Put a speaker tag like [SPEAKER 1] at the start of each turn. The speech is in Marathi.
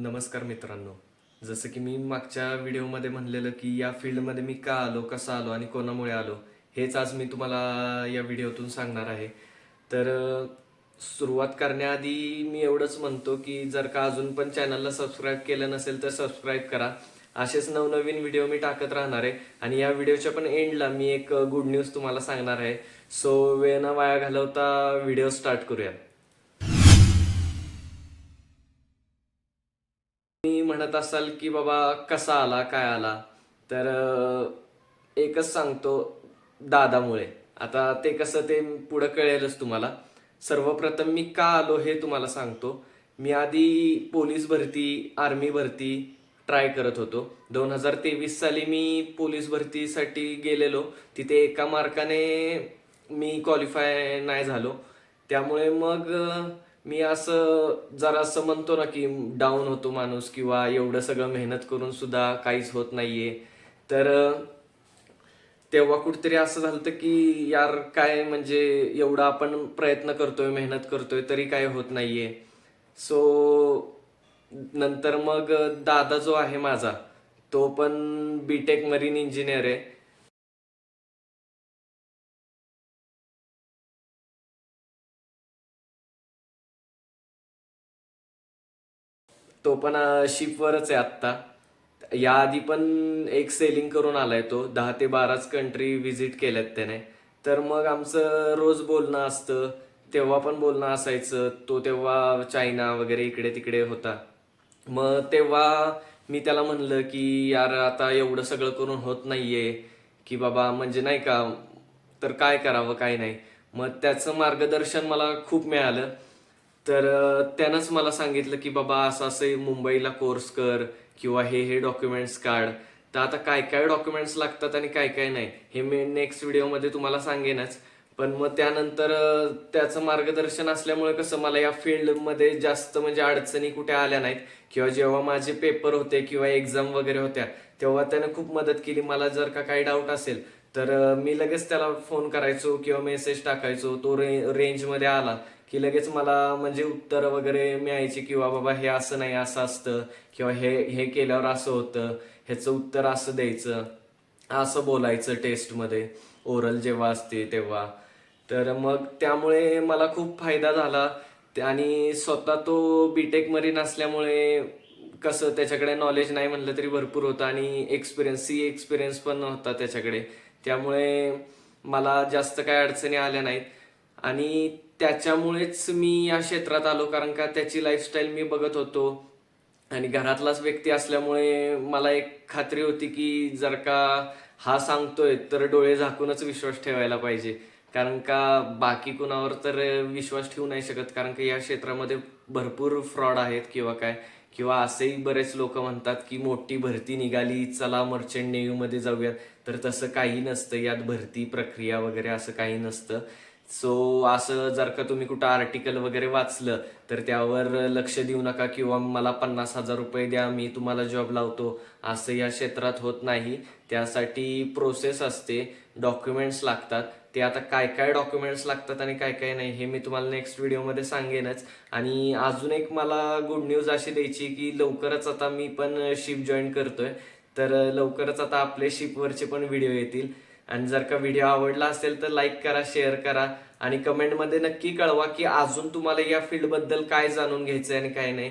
[SPEAKER 1] नमस्कार मित्रांनो. जसं की मी मागच्या व्हिडिओमध्ये म्हणलेलं की या फील्डमध्ये मी का आलो कसा आलो आणि कोणामुळे आलो हेच आज मी तुम्हाला या व्हिडिओतून सांगणार आहे. तर सुरुवात करण्याआधी मी एवढंच म्हणतो की जर का अजून पण चॅनलला सबस्क्राईब केलं नसेल तर सबस्क्राईब करा. असेच नवनवीन व्हिडिओ मी टाकत राहणार आहे आणि या व्हिडिओच्या पण एंडला मी एक गुड न्यूज तुम्हाला सांगणार आहे. सो वेळ न वाया घालवता व्हिडिओ स्टार्ट करूया. म्हणत असाल की बाबा कसा आला काय आला? तर एकच सांगतो दादामुळे. आता ते कसं ते पुढं कळेलच तुम्हाला. सर्वप्रथम मी का आलो हे तुम्हाला सांगतो. मी आधी पोलीस भरती आर्मी भरती ट्राय करत होतो. दोन हजार तेवीस साली मी पोलीस भरतीसाठी गेलेलो. तिथे एका मार्काने मी क्वालिफाय नाही झालो. त्यामुळे मग मी असं जरा असं म्हणतो ना की डाऊन होतो माणूस किंवा एवढं सगळं मेहनत करून सुद्धा काहीच होत नाहीये. तर तेव्हा कुठेतरी असं झालं होतं की यार काय म्हणजे एवढा आपण प्रयत्न करतोय मेहनत करतोय तरी काय होत नाहीये. सो नंतर मग दादा जो आहे माझा तो पण बीटेक मरीन इंजिनियर आहे. तो पण शिपवरच आहे आत्ता. याआधी पण एक सेलिंग करून आलाय तो. दहा ते बाराच कंट्री व्हिजिट केल्यात त्याने. तर मग आमचं रोज बोलणं असतं. तेव्हा पण बोलणं असायचं. तो तेव्हा चायना वगैरे इकडे तिकडे होता. मग तेव्हा मी त्याला म्हणलं की यार आता एवढं सगळं करून होत नाहीये. की बाबा म्हणजे नाही का तर काय करावं काय नाही. मग त्याचं मार्गदर्शन मला खूप मिळालं. तर त्यानंच मला सांगितलं की बाबा असं असं मुंबईला कोर्स कर किंवा हे हे डॉक्युमेंट्स काढ. तर आता काय काय डॉक्युमेंट्स लागतात आणि काय काय नाही हे मी नेक्स्ट व्हिडिओमध्ये तुम्हाला सांगेनच. पण मग त्यानंतर त्याचं मार्गदर्शन असल्यामुळे कसं मला या फील्डमध्ये जास्त म्हणजे अडचणी कुठे आल्या नाहीत. किंवा जेव्हा माझे पेपर होते किंवा एक्झाम वगैरे होत्या तेव्हा त्यानं खूप मदत केली. मला जर का काही डाऊट असेल तर मी लगेच त्याला फोन करायचो किंवा मेसेज टाकायचो. तो रे रेंजमध्ये आला. की लगेच मला म्हणजे उत्तर वगैरे मिळायची किंवा बाबा हे असं नाही असं असतं. किंवा हे हे केल्यावर असं होतं ह्याचं उत्तर असं द्यायचं. असं बोलायचं टेस्टमध्ये ओरल जेव्हा असते तेव्हा. तर मग त्यामुळे मला खूप फायदा झाला. आणि स्वतः तो बीटेक मरीन असल्यामुळे कसं त्याच्याकडे नॉलेज नाही म्हणलं तरी भरपूर होतं आणि एक्सपिरियन्स सी एक्सपिरियन्स पण होता त्याच्याकडे. त्यामुळे मला जास्त काय अडचणी आल्या नाहीत. आणि त्याच्यामुळेच मी या क्षेत्रात आलो कारण का त्याची लाईफस्टाईल मी बघत होतो. आणि घरातलाच व्यक्ती असल्यामुळे मला एक खात्री होती की जर का हा सांगतोय तर डोळे झाकूनच विश्वास ठेवायला पाहिजे. कारण का बाकी कुणावर तर विश्वास ठेवू नाही शकत कारण का या क्षेत्रामध्ये भरपूर फ्रॉड आहेत किंवा काय. किंवा असेही बरेच लोक म्हणतात की मोठी भरती निघाली चला मर्चंट नेव्हीमध्ये जाऊयात. तर तसं काही नसतं यात भरती प्रक्रिया वगैरे असं काही नसतं. सो असं जर का तुम्ही कुठं आर्टिकल वगैरे वाचलं तर त्यावर लक्ष देऊ नका किंवा मला पन्नास हजार रुपये द्या मी तुम्हाला जॉब लावतो. असं या क्षेत्रात होत नाही. त्यासाठी प्रोसेस असते. डॉक्युमेंट्स लागतात. ते आता काय काय डॉक्युमेंट्स लागतात आणि काय काय नाही हे मी तुम्हाला नेक्स्ट व्हिडिओमध्ये सांगेनच. आणि अजून एक मला गुड न्यूज अशी द्यायची की लवकरच आता मी पण शिप जॉईन करतोय. तर लवकरच आता आपले शिपवरचे पण व्हिडिओ येतील. आणि जर का व्हिडिओ आवडला असेल तर लाईक करा शेअर करा. आणि कमेंटमध्ये नक्की कळवा की अजून तुम्हाला या फील्डबद्दल काय जाणून घ्यायचं आणि काय नाही.